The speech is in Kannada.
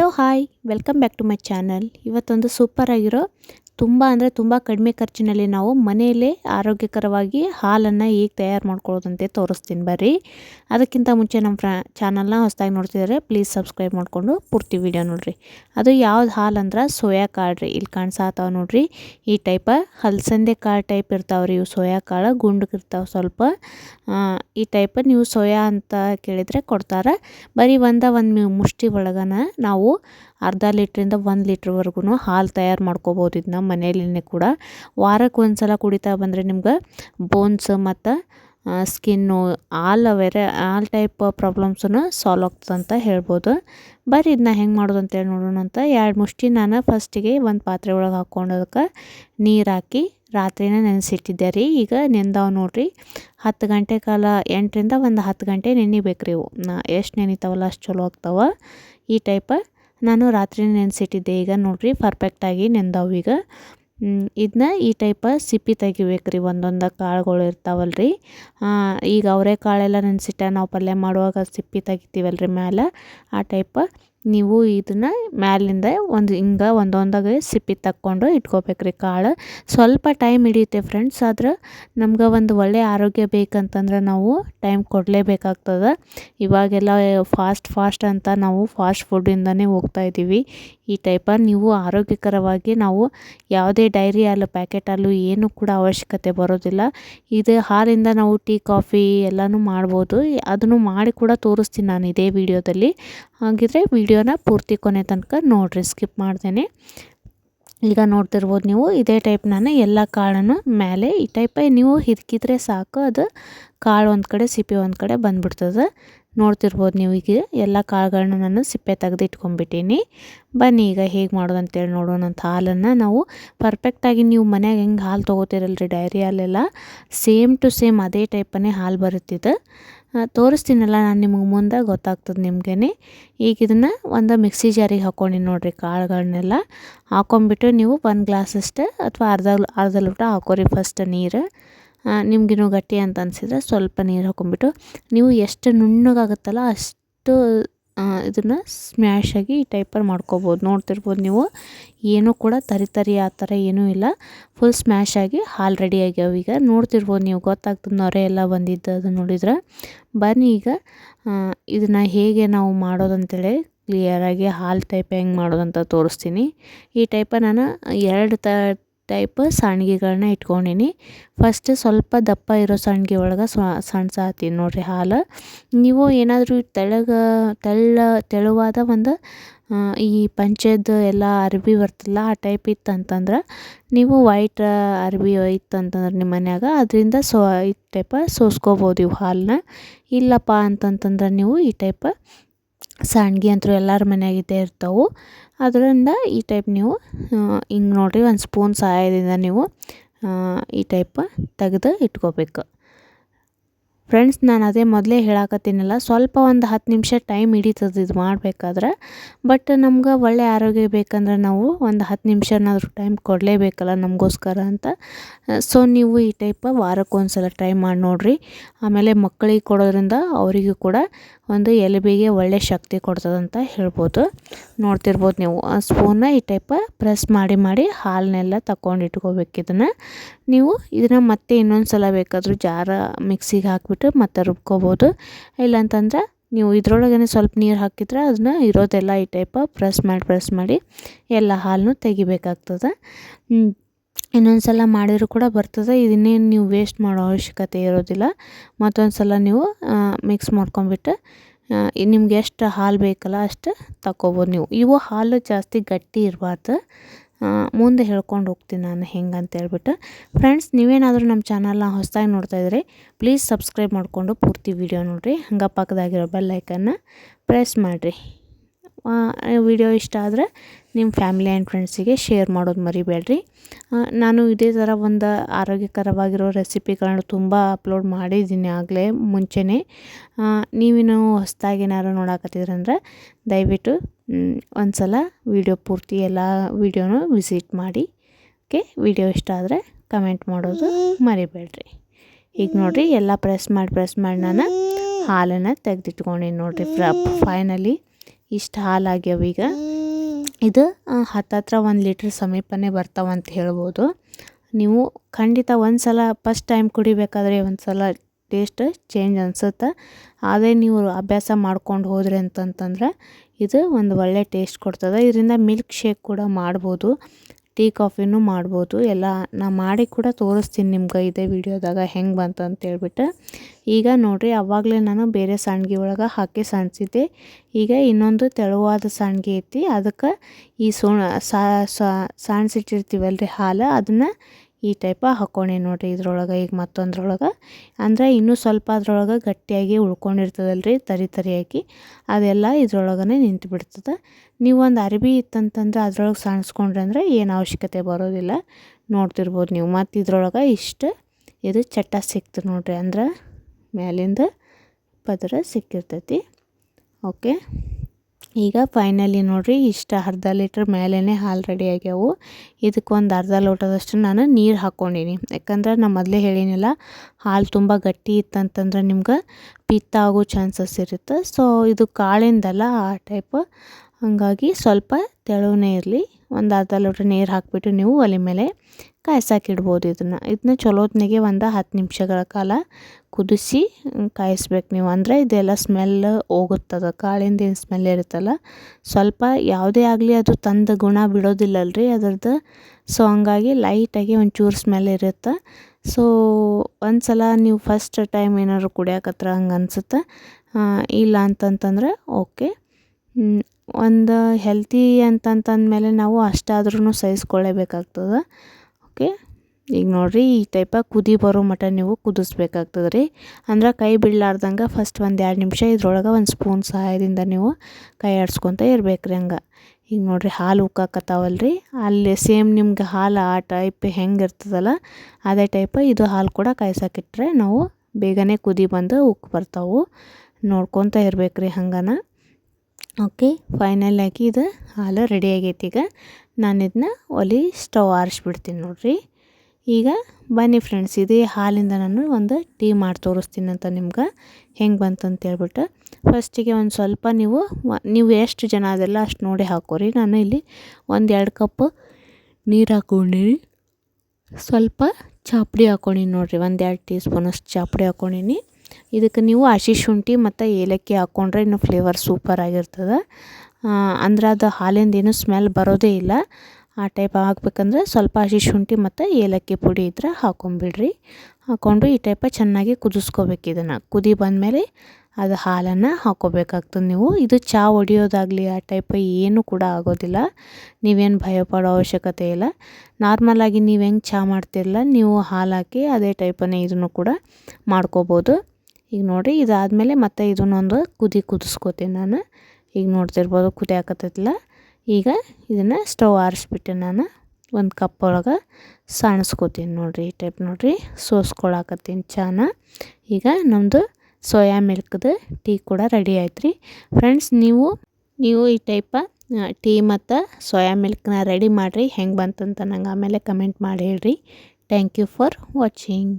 Hello hi welcome back to my channel. ಇವತ್ತೊಂದು ಸೂಪರ್ ಆಗಿರೋ ತುಂಬ ಅಂದರೆ ತುಂಬ ಕಡಿಮೆ ಖರ್ಚಿನಲ್ಲಿ ನಾವು ಮನೆಯಲ್ಲೇ ಆರೋಗ್ಯಕರವಾಗಿ ಹಾಲನ್ನು ಹೇಗೆ ತಯಾರು ಮಾಡ್ಕೊಳ್ಳೋದಂತೆ ತೋರಿಸ್ತೀನಿ ಬರ್ರಿ. ಅದಕ್ಕಿಂತ ಮುಂಚೆ ನಮ್ಮ ಫ್ರ, ಚಾನಲ್ನ ಹೊಸದಾಗಿ ನೋಡ್ತಿದ್ದಾರೆ ಪ್ಲೀಸ್ ಸಬ್ಸ್ಕ್ರೈಬ್ ಮಾಡಿಕೊಂಡು ಪೂರ್ತಿ ವಿಡಿಯೋ ನೋಡಿರಿ. ಅದು ಯಾವ್ದು ಹಾಲು ಅಂದ್ರೆ ಸೋಯಾ ಕಾಳು ರೀ ಇಲ್ಲಿ ಕಾಣಿಸಾತಾವ ನೋಡಿರಿ. ಈ ಟೈಪ ಹಲಸಂದೆ ಕಾಳು ಟೈಪ್ ಇರ್ತಾವ್ರಿ ಇವು ಸೋಯಾ ಕಾಳು ಗುಂಡಗಿರ್ತಾವೆ ಸ್ವಲ್ಪ. ಈ ಟೈಪ್ ನೀವು ಸೋಯಾ ಅಂತ ಕೇಳಿದರೆ ಕೊಡ್ತಾರೆ. ಬರೀ ಒಂದ ಒಂದು ಮುಷ್ಟಿ ಒಳಗನ ನಾವು ಅರ್ಧ ಲೀಟ್ರಿಂದ ಒಂದು ಲೀಟ್ರ್ವರೆಗೂ ಹಾಲು ತಯಾರು ಮಾಡ್ಕೋಬೋದು ಇದನ್ನ ಮನೆಯಲ್ಲೇ ಕೂಡ. ವಾರಕ್ಕೆ ಒಂದು ಸಲ ಕುಡಿತಾ ಬಂದರೆ ನಿಮ್ಗೆ ಬೋನ್ಸ್ ಮತ್ತು ಸ್ಕಿನ್ನು ಆಲ್ ವೆರೆ ಆಲ್ ಟೈಪ್ ಪ್ರಾಬ್ಲಮ್ಸನ್ನು ಸಾಲ್ವ್ ಆಗ್ತದೆ ಅಂತ ಹೇಳ್ಬೋದು. ಬರ್ರಿ ಇದನ್ನ ಹೆಂಗೆ ಮಾಡೋದು ಅಂತೇಳಿ ನೋಡೋಣ ಅಂತ. ಎರಡು ಮುಷ್ಟಿ ನಾನು ಫಸ್ಟಿಗೆ ಒಂದು ಪಾತ್ರೆ ಒಳಗೆ ಹಾಕ್ಕೊಂಡು ಅದಕ್ಕೆ ನೀರು ಹಾಕಿ ರಾತ್ರಿನ ನೆನೆಸಿಟ್ಟಿದ್ದೆ ರೀ ಈಗ ನೆಂದಾವ ನೋಡ್ರಿ. ಹತ್ತು ಗಂಟೆ ಕಾಲ ಎಂಟರಿಂದ ಒಂದು ಹತ್ತು ಗಂಟೆ ನೆನಿಬೇಕು ರೀ ಇವು ಎಷ್ಟು ನೆನಿತಾವಲ್ಲ ಅಷ್ಟು ಚಲೋ ಆಗ್ತಾವೆ. ಈ ಟೈಪ ನಾನು ರಾತ್ರಿ ನೆನೆಸಿಟ್ಟಿದ್ದೆ. ಈಗ ನೋಡಿರಿ ಪರ್ಫೆಕ್ಟಾಗಿ ನೆಂದವು ಈಗ. ಇದನ್ನ ಈ ಟೈಪ ಸಿಪ್ಪಿ ತೆಗಿಬೇಕು ರೀ ಒಂದೊಂದು ಕಾಳುಗಳು ಇರ್ತಾವಲ್ಲ ರೀ ಈಗ ಅವರೇ ಕಾಳೆಲ್ಲ ನೆನೆಸಿಟ್ಟ ನಾವು ಪಲ್ಯ ಮಾಡುವಾಗ ಸಿಪ್ಪಿ ತೆಗಿತೀವಲ್ಲ ರೀ ಮ್ಯಾಲ. ಆ ಟೈಪ ನೀವು ಇದನ್ನು ಮ್ಯಾಲಿಂದ ಒಂದು ಹಿಂಗೆ ಒಂದೊಂದಾಗೆ ಸಿಪ್ಪಿ ತಕ್ಕೊಂಡು ಇಟ್ಕೋಬೇಕು ರೀ ಕಾಳು. ಸ್ವಲ್ಪ ಟೈಮ್ ಹಿಡಿಯುತ್ತೆ ಫ್ರೆಂಡ್ಸ್ ಆದ್ರೆ ನಮ್ಗೆ ಒಂದು ಒಳ್ಳೆಯ ಆರೋಗ್ಯ ಬೇಕಂತಂದ್ರೆ ನಾವು ಟೈಮ್ ಕೊಡಲೇಬೇಕಾಗ್ತದೆ. ಇವಾಗೆಲ್ಲ ಫಾಸ್ಟ್ ಫಾಸ್ಟ್ ಅಂತ ನಾವು ಫಾಸ್ಟ್ ಫುಡ್ಡಿಂದನೇ ಹೋಗ್ತಾ ಇದ್ದೀವಿ ಈ ಟೈಪ ನೀವು ಆರೋಗ್ಯಕರವಾಗಿ ನಾವು ಯಾವುದೇ ಡೈರಿ ಹಾಲು ಪ್ಯಾಕೆಟ್ ಹಾಲು ಏನು ಕೂಡ ಅವಶ್ಯಕತೆ ಬರೋದಿಲ್ಲ. ಇದು ಹಾಲಿಂದ ನಾವು ಟೀ ಕಾಫಿ ಎಲ್ಲನೂ ಮಾಡ್ಬೋದು. ಅದನ್ನು ಮಾಡಿ ಕೂಡ ತೋರಿಸ್ತೀನಿ ನಾನು ಇದೇ ವಿಡಿಯೋದಲ್ಲಿ ಹಾಗಿದ್ರೆ ವಿಡಿಯೋನ ಪೂರ್ತಿ ಕೊನೆ ತನಕ ನೋಡಿರಿ, ಸ್ಕಿಪ್ ಮಾಡ್ದೇನೆ. ಈಗ ನೋಡ್ತಿರ್ಬೋದು ನೀವು, ಇದೇ ಟೈಪ್ ನಾನು ಎಲ್ಲ ಕಾಳನ್ನು ಮೇಲೆ ಈ ಟೈಪ ನೀವು ಹಿದ್ಕಿದ್ರೆ ಸಾಕು, ಅದು ಕಾಳು ಒಂದು ಕಡೆ ಸಿಪಿ ಒಂದು ಕಡೆ ಬಂದ್ಬಿಡ್ತದೆ. ನೋಡ್ತಿರ್ಬೋದು ನೀವು ಈಗ ಎಲ್ಲ ಕಾಳುಗಳನ್ನ ನಾನು ಸಿಪ್ಪೆ ತೆಗೆದು ಇಟ್ಕೊಂಡ್ಬಿಟ್ಟೀನಿ. ಬನ್ನಿ ಈಗ ಹೇಗೆ ಮಾಡೋದು ಅಂತೇಳಿ ನೋಡೋಣ ಅಂತ ಹಾಲನ್ನು ನಾವು ಪರ್ಫೆಕ್ಟಾಗಿ ನೀವು ಮನ್ಯಾಗ ಹೆಂಗೆ ಹಾಲು ತೊಗೋತೀರಲ್ರಿ ಡೈರಿ ಹಾಲೆಲ್ಲ ಸೇಮ್ ಟು ಸೇಮ್ ಅದೇ ಟೈಪನ್ನೇ ಹಾಲು ಬರುತ್ತಿದೆ. ತೋರಿಸ್ತೀನಲ್ಲ ನಾನು ನಿಮಗೆ ಮುಂದೆ ಗೊತ್ತಾಗ್ತದೆ ನಿಮಗೇ ಈಗ ಇದನ್ನು ಒಂದು ಮಿಕ್ಸಿ ಜಾರಿಗೆ ಹಾಕ್ಕೊಂಡು ನೋಡಿರಿ ಕಾಳುಗಳನ್ನೆಲ್ಲ ಹಾಕ್ಕೊಂಬಿಟ್ಟು ನೀವು ಒಂದು ಗ್ಲಾಸಷ್ಟು ಅಥವಾ ಅರ್ಧ ಅರ್ಧ ಲೋಟ ಹಾಕೋರಿ ಫಸ್ಟ್ ನೀರು. ನಿಮಗಿನ್ನೂ ಗಟ್ಟಿ ಅಂತ ಅನಿಸಿದ್ರೆ ಸ್ವಲ್ಪ ನೀರು ಹಾಕ್ಕೊಂಬಿಟ್ಟು ನೀವು ಎಷ್ಟು ನುಣ್ಣಗಾಗುತ್ತಲ್ಲ ಅಷ್ಟು ಇದನ್ನು ಸ್ಮ್ಯಾಶಾಗಿ ಈ ಟೈಪಲ್ಲಿ ಮಾಡ್ಕೋಬೋದು. ನೋಡ್ತಿರ್ಬೋದು ನೀವು. ಏನೂ ಕೂಡ ತರಿ ತರಿ ಆ ಥರ ಏನೂ ಇಲ್ಲ. ಫುಲ್ ಸ್ಮ್ಯಾಶ್ ಆಗಿ ಹಾಲು ರೆಡಿ ಆಗ್ಯಾವ ಈಗ. ನೋಡ್ತಿರ್ಬೋದು ನೀವು. ಗೊತ್ತಾಗ್ತದೆ ನೊರೆ ಎಲ್ಲ ಬಂದಿದ್ದು ಅದು ನೋಡಿದ್ರೆ. ಬನ್ನಿ ಈಗ ಇದನ್ನು ಹೇಗೆ ನಾವು ಮಾಡೋದಂತೇಳಿ ಕ್ಲಿಯರಾಗಿ ಹಾಲು ಟೈಪ್ ಹೆಂಗೆ ಮಾಡೋದಂತ ತೋರಿಸ್ತೀನಿ. ಈ ಟೈಪ ನಾನು ಎರಡು ತ ಟೈಪ್ ಸಂಡ್ಗಿಗಳನ್ನ ಇಟ್ಕೊಂಡೀನಿ. ಫಸ್ಟ್ ಸ್ವಲ್ಪ ದಪ್ಪ ಇರೋ ಸಂಡ್ಗೆ ಒಳಗೆ ಸಣ್ಸಾತೀನಿ ನೋಡಿರಿ ಹಾಲು. ನೀವು ಏನಾದರೂ ತೆಳ್ಳಗೆ ತೆಳ್ಳ, ತೆಳುವಾದ ಒಂದು ಈ ಪಂಚೆದ್ದು ಎಲ್ಲ ಅರ್ಬಿ ಬರ್ತಿಲ್ಲ ಆ ಟೈಪ್ ಇತ್ತಂತಂದ್ರೆ ನೀವು ವೈಟ್ ಅರ್ಬಿ ಇತ್ತಂತಂದ್ರೆ ನಿಮ್ಮ ಮನ್ಯಾಗ ಅದರಿಂದ ಸೊ, ಈ ಟೈಪ ಸೋಸ್ಕೋಬೋದು ಇವು ಹಾಲನ್ನ ಇಲ್ಲಪ್ಪ ಅಂತಂತಂದ್ರೆ ನೀವು ಈ ಟೈಪ ಸಂಡ್ಗೆ ಅಂತೂ ಎಲ್ಲರ ಮನ್ಯಾಗ ಇದ್ದೇ ಇರ್ತಾವೆ. ಅದರಿಂದ ಈ ಟೈಪ್ ನೀವು ಹಿಂಗೆ ನೋಡಿರಿ ಒಂದು ಸ್ಪೂನ್ ಸಹಾಯದಿಂದ ನೀವು ಈ ಟೈಪ್ ತೆಗೆದು ಇಟ್ಕೋಬೇಕು. ಫ್ರೆಂಡ್ಸ್ ನಾನು ಅದೇ ಮೊದಲೇ ಹೇಳಕತ್ತೀನಲ್ಲ, ಸ್ವಲ್ಪ ಒಂದು ಹತ್ತು ನಿಮಿಷ ಟೈಮ್ ಹಿಡಿತದೆ ಇದು ಮಾಡಬೇಕಾದ್ರೆ ಬಟ್ ನಮ್ಗೆ ಒಳ್ಳೆ ಆರೋಗ್ಯ ಬೇಕಂದ್ರೆ ನಾವು ಒಂದು ಹತ್ತು ನಿಮಿಷನಾದರೂ ಟೈಮ್ ಕೊಡಲೇಬೇಕಲ್ಲ ನಮಗೋಸ್ಕರ ಅಂತ. ಸೊ ನೀವು ಈ ಟೈಪ್ ವಾರಕ್ಕೊಂದ್ಸಲ ಟ್ರೈ ಮಾಡಿ ನೋಡಿರಿ. ಆಮೇಲೆ ಮಕ್ಕಳಿಗೆ ಕೊಡೋದ್ರಿಂದ ಅವರಿಗೂ ಕೂಡ ಒಂದು ಎಲುಬಿಗೆ ಒಳ್ಳೆ ಶಕ್ತಿ ಕೊಡ್ತದಂತ ಹೇಳ್ಬೋದು. ನೋಡ್ತಿರ್ಬೋದು ನೀವು. ಆ ಸ್ಪೂನ್ನ ಈ ಟೈಪ ಪ್ರೆಸ್ ಮಾಡಿ ಮಾಡಿ ಹಾಲನ್ನೆಲ್ಲ ತಗೊಂಡು ಇಟ್ಕೋಬೇಕು ಇದನ್ನು. ನೀವು ಇದನ್ನು ಮತ್ತೆ ಇನ್ನೊಂದು ಸಲ ಬೇಕಾದರೂ ಜಾರ ಮಿಕ್ಸಿಗೆ ಹಾಕಿಬಿಟ್ಟು ಮತ್ತೆ ರುಬ್ಕೋಬೋದು. ಇಲ್ಲಾಂತಂದ್ರೆ ನೀವು ಇದ್ರೊಳಗೇ ಸ್ವಲ್ಪ ನೀರು ಹಾಕಿದ್ರೆ ಅದನ್ನ ಇರೋದೆಲ್ಲ ಈ ಟೈಪ ಪ್ರೆಸ್ ಮಾಡಿ ಪ್ರೆಸ್ ಮಾಡಿ ಎಲ್ಲ ಹಾಲನ್ನು ತೆಗಿಬೇಕಾಗ್ತದೆ. ಇನ್ನೊಂದು ಸಲ ಮಾಡಿದರೂ ಕೂಡ ಬರ್ತದೆ. ಇದನ್ನೇನು ನೀವು ವೇಸ್ಟ್ ಮಾಡೋ ಅವಶ್ಯಕತೆ ಇರೋದಿಲ್ಲ. ಮತ್ತೊಂದು ಸಲ ನೀವು ಮಿಕ್ಸ್ ಮಾಡ್ಕೊಂಬಿಟ್ಟು ನಿಮ್ಗೆ ಎಷ್ಟು ಹಾಲು ಬೇಕಲ್ಲ ಅಷ್ಟು ತಗೋಬೋದು ನೀವು. ಇವು ಹಾಲು ಜಾಸ್ತಿ ಗಟ್ಟಿ ಇರಬಾರ್ದು. ಮುಂದೆ ಹೇಳ್ಕೊಂಡು ಹೋಗ್ತೀನಿ ನಾನು ಹೆಂಗೆ ಅಂತ ಹೇಳ್ಬಿಟ್ಟು. ಫ್ರೆಂಡ್ಸ್ ನೀವೇನಾದರೂ ನಮ್ಮ ಚಾನಲ್ನ ಹೊಸದಾಗಿ ನೋಡ್ತಾಯಿದ್ರೆ ಪ್ಲೀಸ್ ಸಬ್ಸ್ಕ್ರೈಬ್ ಮಾಡಿಕೊಂಡು ಪೂರ್ತಿ ವಿಡಿಯೋ ನೋಡಿರಿ. ಹಂಗೆ ಪಕ್ಕದಾಗಿರೋ ಬೆಲ್ಲೈಕನ್ನ ಪ್ರೆಸ್ ಮಾಡಿರಿ. ವಿಡಿಯೋ ಇಷ್ಟ ಆದರೆ ನಿಮ್ಮ ಫ್ಯಾಮಿಲಿ ಆ್ಯಂಡ್ ಫ್ರೆಂಡ್ಸಿಗೆ ಶೇರ್ ಮಾಡೋದು ಮರಿಬೇಡ್ರಿ. ನಾನು ಇದೇ ಥರ ಒಂದು ಆರೋಗ್ಯಕರವಾಗಿರೋ ರೆಸಿಪಿಗಳನ್ನ ತುಂಬ ಅಪ್ಲೋಡ್ ಮಾಡಿದ್ದೀನಿ ಆಗಲೇ ಮುಂಚೆನೇ. ನೀವಿನ್ನೂ ಹೊಸದಾಗಿ ಏನಾದ್ರು ನೋಡಕತ್ತಿದ್ರಂದ್ರೆ ದಯವಿಟ್ಟು ಒಂದು ಸಲ ವಿಡಿಯೋ ಪೂರ್ತಿ ಎಲ್ಲ ವಿಡಿಯೋನು ವಿಸಿಟ್ ಮಾಡಿ ಓಕೆ ವಿಡಿಯೋ ಇಷ್ಟ ಆದರೆ ಕಮೆಂಟ್ ಮಾಡೋದು ಮರಿಬೇಡ್ರಿ. ಈಗ ನೋಡಿರಿ ಎಲ್ಲ ಪ್ರೆಸ್ ಮಾಡಿ ಪ್ರೆಸ್ ಮಾಡಿ ನಾನು ಹಾಲನ್ನು ತೆಗೆದಿಟ್ಕೊಂಡೀನಿ ನೋಡಿರಿ ಫೈನಲಿ ಇಷ್ಟು ಹಾಲಾಗ್ಯಾವ ಈಗ. ಇದು ಹತ್ತತ್ರ ಒಂದು ಲೀಟ್ರ್ ಸಮೀಪನೇ ಬರ್ತಾವಂತ ಹೇಳ್ಬೋದು. ನೀವು ಖಂಡಿತ ಒಂದು ಸಲ ಫಸ್ಟ್ ಟೈಮ್ ಕುಡಿಬೇಕಾದ್ರೆ ಒಂದು ಸಲ ಟೇಸ್ಟ್ ಚೇಂಜ್ ಅನಿಸುತ್ತೆ. ಆದರೆ ನೀವು ಅಭ್ಯಾಸ ಮಾಡ್ಕೊಂಡು ಹೋದ್ರೆ ಅಂತಂತಂದ್ರೆ ಇದು ಒಂದು ಒಳ್ಳೆ ಟೇಸ್ಟ್ ಕೊಡ್ತದೆ. ಇದರಿಂದ ಮಿಲ್ಕ್ ಶೇಕ್ ಕೂಡ ಮಾಡ್ಬೋದು. ಟೀ ಕಾಫಿನೂ ಮಾಡ್ಬೋದು. ಎಲ್ಲ ನಾ ಮಾಡಿ ಕೂಡ ತೋರಿಸ್ತೀನಿ ನಿಮ್ಗೆ ಇದೇ ವಿಡಿಯೋದಾಗ ಹೆಂಗೆ ಬಂತು ಅಂತೇಳ್ಬಿಟ್ಟು ಈಗ ನೋಡಿರಿ, ಅವಾಗಲೇ ನಾನು ಬೇರೆ ಸಂಡ್ಗೆ ಒಳಗೆ ಹಾಕಿ ಸಣ್ಸಿದ್ದೆ. ಈಗ ಇನ್ನೊಂದು ತೆಳುವಾದ ಸಂಡ್ಗೆ ಐತಿ. ಅದಕ್ಕೆ ಈ ಸೋಣ ಸಾಣಿಸಿಟ್ಟಿರ್ತೀವಲ್ರಿ ಹಾಲು. ಅದನ್ನು ಈ ಟೈಪ ಹಾಕ್ಕೊಂಡೆ ನೋಡಿರಿ ಇದ್ರೊಳಗೆ, ಈಗ ಮತ್ತೊಂದ್ರೊಳಗೆ. ಅಂದರೆ ಇನ್ನೂ ಸ್ವಲ್ಪ ಅದ್ರೊಳಗೆ ಗಟ್ಟಿಯಾಗಿ ಉಳ್ಕೊಂಡಿರ್ತದಲ್ರಿ ತರಿ ತರಿ ತರಿಯಾಗಿ ಅದೆಲ್ಲ ಇದ್ರೊಳಗನೆ ನಿಂತು ಬಿಡ್ತದೆ. ನೀವು ಒಂದು ಅರಿವಿ ಇತ್ತಂತಂದ್ರೆ ಅದ್ರೊಳಗೆ ಸಾಣಿಸ್ಕೊಂಡ್ರೆ ಅಂದರೆ ಏನು ಅವಶ್ಯಕತೆ ಬರೋದಿಲ್ಲ. ನೋಡ್ತಿರ್ಬೋದು ನೀವು. ಮತ್ತು ಇದ್ರೊಳಗೆ ಇಷ್ಟು ಇದು ಚಟ್ಟ ಸಿಕ್ತು ನೋಡಿರಿ ಅಂದ್ರೆ ಮೇಲಿಂದ ಪದರ ಸಿಕ್ಕಿರ್ತೈತಿ. ಓಕೆ? ಈಗ ಫೈನಲಿ ನೋಡಿರಿ ಇಷ್ಟು ಅರ್ಧ ಲೀಟ್ರ್ ಮೇಲೇ ಹಾಲು ರೆಡಿ ಆಗ್ಯಾವು. ಇದಕ್ಕೆ ಒಂದು ಅರ್ಧ ಲೋಟದಷ್ಟು ನಾನು ನೀರು ಹಾಕ್ಕೊಂಡೀನಿ ಯಾಕಂದ್ರೆ ನಾನು ಮೊದಲೇ ಹೇಳಿನಲ್ಲ, ಹಾಲು ತುಂಬ ಗಟ್ಟಿ ಇತ್ತಂತಂದ್ರೆ ನಿಮ್ಗೆ ಪಿತ್ತ ಆಗೋ ಚಾನ್ಸಸ್ ಇರುತ್ತೆ. ಸೊ ಇದು ಕಾಳಿಂದಲ್ಲ ಆ ಟೈಪ್ ಹಾಗಾಗಿ ಸ್ವಲ್ಪ ತೆಳುವೇ ಇರಲಿ. ಒಂದು ಅರ್ಧ ಲೋಟ ನೀರು ಹಾಕಿಬಿಟ್ಟು ನೀವು ಒಲೆ ಮೇಲೆ ಕಾಯಿಸಾಕಿಡ್ಬೋದು ಇದನ್ನು. ಇದನ್ನ ಚಲೋತ್ನಿಗೆ ಒಂದು ಹತ್ತು ನಿಮಿಷಗಳ ಕಾಲ ಕುದಿಸಿ ಕಾಯಿಸ್ಬೇಕು ನೀವು. ಅಂದರೆ ಇದೆಲ್ಲ ಸ್ಮೆಲ್ ಹೋಗುತ್ತದ ಕಾಳಿಂದ ಏನು ಸ್ಮೆಲ್ ಇರುತ್ತಲ್ಲ, ಸ್ವಲ್ಪ ಯಾವುದೇ ಆಗಲಿ ಅದು ತಂದ ಗುಣ ಬಿಡೋದಿಲ್ಲಲ್ರಿ. ಅದರದ್ದು ಸೊ ಹಂಗಾಗಿ ಲೈಟಾಗಿ ಒಂಚೂರು ಸ್ಮೆಲ್ ಇರುತ್ತೆ. ಸೊ ಒಂದು ಸಲ ನೀವು ಫಸ್ಟ್ ಟೈಮ್ ಏನಾದ್ರು ಕುಡಿಯೋಕತ್ರ ಹಂಗೆ ಅನ್ಸುತ್ತೆ? ಇಲ್ಲ ಅಂತಂತಂದ್ರೆ ಓಕೆ ಒಂದು ಹೆಲ್ತಿ ಅಂತಂತಂದಮೇಲೆ ನಾವು ಅಷ್ಟಾದ್ರೂ ಸಹಿಸ್ಕೊಳ್ಳೇಬೇಕಾಗ್ತದೆ. ಓಕೆ ಈಗ ನೋಡಿರಿ, ಈ ಟೈಪ ಕುದಿ ಬರೋ ಮಟ ನೀವು ಕುದಿಸ್ಬೇಕಾಗ್ತದೆ ರೀ ಅಂದ್ರೆ ಕೈ ಬಿಡಲಾರ್ದಂಗೆ ಫಸ್ಟ್ ಒಂದು ಎರಡು ನಿಮಿಷ ಇದ್ರೊಳಗೆ ಒಂದು ಸ್ಪೂನ್ ಸಹಾಯದಿಂದ ನೀವು ಕೈ ಆಡಿಸ್ಕೊತ ಇರ್ಬೇಕು ರೀ ಹಂಗೆ. ಈಗ ನೋಡಿರಿ, ಹಾಲು ಉಕ್ಕಾಕತ್ತಾವಲ್ಲ ರೀ ಅಲ್ಲಿ ಸೇಮ್ ನಿಮ್ಗೆ ಹಾಲು ಆ ಟೈಪ್ ಹೆಂಗೆ ಇರ್ತದಲ್ಲ, ಅದೇ ಟೈಪ್ ಇದು ಹಾಲು ಕೂಡ ಕಾಯ್ಸಕ್ಕಿಟ್ರೆ ನಾವು ಬೇಗನೆ ಕುದಿ ಬಂದು ಉಕ್ಕು ಬರ್ತಾವೆ. ನೋಡ್ಕೊತ ಇರ್ಬೇಕು ರೀ ಹಂಗನ. ಓಕೆ ಫೈನಲ್ ಆಗಿ ಇದು ಹಾಲು ರೆಡಿ ಆಗೈತಿ ಈಗ. ನಾನು ಇದನ್ನ ಒಲೆ ಸ್ಟವ್ ಆರಿಸ್ಬಿಡ್ತೀನಿ ನೋಡಿರಿ. ಈಗ ಬನ್ನಿ ಫ್ರೆಂಡ್ಸ್ ಇದೇ ಹಾಲಿಂದ ನಾನು ಒಂದು ಟೀ ಮಾಡಿ ತೋರಿಸ್ತೀನಿ ಅಂತ ನಿಮ್ಗೆ ಹೆಂಗೆ ಬಂತಂತ ಹೇಳ್ಬಿಟ್ಟು. ಫಸ್ಟಿಗೆ ಒಂದು ಸ್ವಲ್ಪ ನೀವು ನೀವು ಎಷ್ಟು ಜನ ಅದೆಲ್ಲ ಅಷ್ಟು ನೋಡಿ ಹಾಕೋರಿ. ನಾನು ಇಲ್ಲಿ ಒಂದು ಎರಡು ಕಪ್ ನೀರು ಹಾಕೊಂಡಿನಿ ಸ್ವಲ್ಪ ಚಾಪುಡಿ ಹಾಕೊಂಡೀನಿ ನೋಡಿರಿ. ಒಂದು ಎರಡು ಟೀ ಸ್ಪೂನಷ್ಟು ಚಾಪುಡಿ ಹಾಕ್ಕೊಂಡೀನಿ. ಇದಕ್ಕೆ ನೀವು ಹಸಿ ಶುಂಠಿ ಮತ್ತು ಏಲಕ್ಕಿ ಹಾಕ್ಕೊಂಡ್ರೆ ಇನ್ನು ಫ್ಲೇವರ್ ಸೂಪರ್ ಆಗಿರ್ತದೆ. ಅಂದ್ರೆ ಅದು ಹಾಲಿಂದ ಏನು ಸ್ಮೆಲ್ ಬರೋದೇ ಇಲ್ಲ. ಆ ಟೈಪ್ ಹಾಕ್ಬೇಕಂದ್ರೆ ಸ್ವಲ್ಪ ಹಸಿ ಶುಂಠಿ ಮತ್ತು ಏಲಕ್ಕಿ ಪುಡಿ ಇದ್ರೆ ಹಾಕೊಂಬಿಡ್ರಿ. ಹಾಕ್ಕೊಂಡು ಈ ಟೈಪ ಚೆನ್ನಾಗಿ ಕುದಿಸ್ಕೋಬೇಕು ಇದನ್ನು. ಕುದಿ ಬಂದಮೇಲೆ ಅದು ಹಾಲನ್ನು ಹಾಕ್ಕೋಬೇಕಾಗ್ತದೆ ನೀವು. ಇದು ಚಹಾ ಒಡೆಯೋದಾಗಲಿ ಆ ಟೈಪ್ ಏನು ಕೂಡ ಆಗೋದಿಲ್ಲ. ನೀವೇನು ಭಯಪಡೋ ಅವಶ್ಯಕತೆ ಇಲ್ಲ. ನಾರ್ಮಲಾಗಿ ನೀವು ಹೆಂಗೆ ಚಹಾ ಮಾಡ್ತಿರಲ್ಲ ನೀವು ಹಾಲು ಹಾಕಿ ಅದೇ ಟೈಪನ್ನೇ ಇದನ್ನು ಕೂಡ ಮಾಡ್ಕೋಬೋದು. ಈಗ ನೋಡಿರಿ ಇದಾದಮೇಲೆ ಮತ್ತೆ ಇದನ್ನೊಂದು ಕುದಿ ಕುದಿಸ್ಕೋತೀನಿ ನಾನು. ಈಗ ನೋಡ್ತಿರ್ಬೋದು ಕುದಿ ಹಾಕತ್ತೈತಿಲ್ಲ ಈಗ ಇದನ್ನು ಸ್ಟವ್ ಆರಿಸ್ಬಿಟ್ಟೆ ನಾನು ಒಂದು ಕಪ್ ಒಳಗೆ ಸಾಣಿಸ್ಕೋತೀನಿ ನೋಡಿರಿ ಈ ಟೈಪ್ ನೋಡಿರಿ. ಸೋಸ್ಕೊಳಕತ್ತೀನಿ ಚಾನ. ಈಗ ನಮ್ಮದು ಸೋಯಾ ಮಿಲ್ಕ್ದು ಟೀ ಕೂಡ ರೆಡಿ ಆಯ್ತು ರೀ ಫ್ರೆಂಡ್ಸ್ ನೀವು ನೀವು ಈ ಟೈಪ ಟೀ ಮತ್ತು ಸೋಯಾ ಮಿಲ್ಕ್ನ ರೆಡಿ ಮಾಡಿರಿ. ಹೆಂಗೆ ಬಂತಂತ ನಂಗೆ ಆಮೇಲೆ ಕಮೆಂಟ್ ಮಾಡಿ ಹೇಳ್ರಿ. Thank you for watching